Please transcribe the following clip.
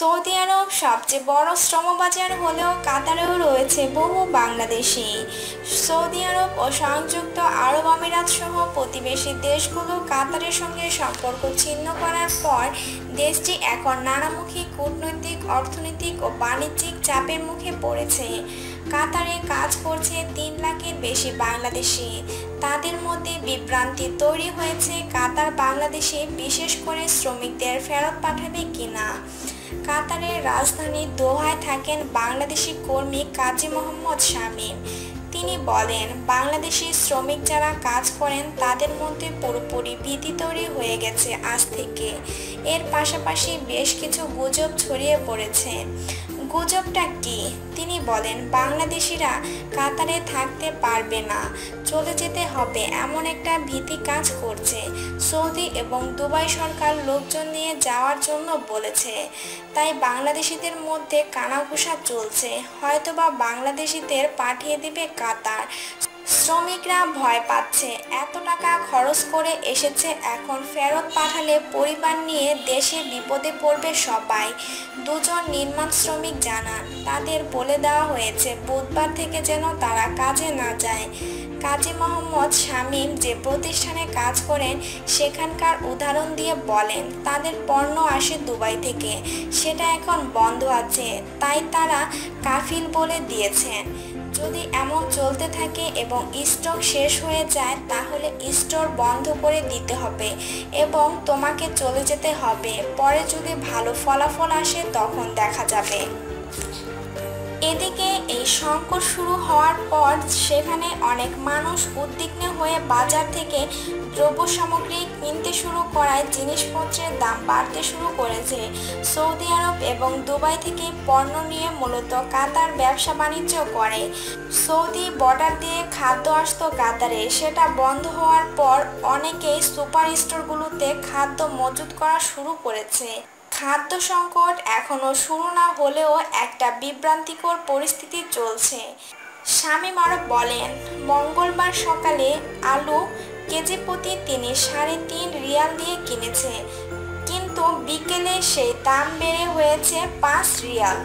Saudi আরব সবচেয়ে বড় শ্রমবাজার হলেও কাতারেও রয়েছে বহু বাংলাদেশি। সৌদি আরব ও সংযুক্ত আরব আমিরাত সহ প্রতিবেশী দেশগুলো কাতারের সঙ্গে সম্পর্ক ছিন্ন করার পর দেশটি এখন নানামুখী কূটনৈতিক, অর্থনৈতিক ও বাণিজ্যিক চাপের মুখে পড়েছে। কাতারে কাজ করছে তিন লাখের বেশি বাংলাদেশি। তাদের মধ্যে বিভ্রান্তি তৈরি হয়েছে কাতার বাংলাদেশে বিশেষ করে শ্রমিকদের ফেরত পাঠাবে কিনা। কাতারের রাজধানী দোহায় থাকেন বাংলাদেশি কর্মী কাজী মোহাম্মদ শামীম। তিনি বলেন, বাংলাদেশি শ্রমিক যারা কাজ করেন, তাদের মধ্যে পুরোপুরি ভীতি তৈরি হয়ে গেছে আজ থেকে। এর পাশাপাশি বেশ কিছু গুজব ছড়িয়ে পড়েছে। গুজবটা কি? তিনি বলেন, বাংলাদেশিরা কাতারে থাকতে পারবে না। চলে যেতে হবে এমন একটা ভীতি কাজ করছে। সৌদি এবং দুবাই সরকার লোকজন নিয়ে যাওয়ার জন্য বলেছে। তাই বাংলাদেশিদের মধ্যে কানাঘুষা চলছে। হয়তোবা বাংলাদেশিদের পাঠিয়ে দিবে কাতার। শ্রমিকরা ভয় পাচ্ছে। এত টাকা খরচ করে এসেছে, এখন ফেরত পাঠালে পরিবার নিয়ে দেশে বিপদে পড়বে সবাই। দুজন নির্মাণ শ্রমিক জানান, তাদের বলে দেওয়া হয়েছে, বুধবার থেকে যেন তারা কাজে না যায়। কাজী মোহাম্মদ শামীম যে প্রতিষ্ঠানে কাজ করেন, সেখানকার উদাহরণ দিয়ে বলেন, তাদের পণ্য আসে দুবাই থেকে, সেটা এখন বন্ধ আছে, তাই তারা কাফিল বলে দিয়েছেন। যদি এমন চলতে থাকে এবং স্টক শেষ হয়ে যায়, তাহলে স্টোর বন্ধ করে দিতে হবে এবং তোমাকে চলে যেতে হবে। পরে যদি ভালো ফলাফল আসে, তখন দেখা যাবে। এদিকে এই সংকট শুরু হওয়ার পর সেখানে অনেক মানুষ উদ্বিগ্ন হয়ে বাজার থেকে দ্রব্য সামগ্রী কিনতে শুরু করায় জিনিসপত্রের দাম বাড়তে শুরু করেছে। সৌদি আরব এবং দুবাই থেকে পণ্য নিয়ে মূলত কাতার ব্যবসা বাণিজ্য করে। সৌদি বর্ডার দিয়ে খাদ্য আসতো কাতারে। সেটা বন্ধ হওয়ার পর অনেকেই সুপার স্টোরগুলোতে খাদ্য মজুত করা শুরু করেছে। খাদ্য সংকট এখনও শুরু না হলেও একটা বিভ্রান্তিকর পরিস্থিতি চলছে। স্বামী মারব বলেন, মঙ্গলবার সকালে আলু কেজি প্রতি তিনি সাড়ে তিন রিয়াল দিয়ে কিনেছে, কিন্তু বিকেলে সেই দাম বেড়ে হয়েছে পাঁচ রিয়াল।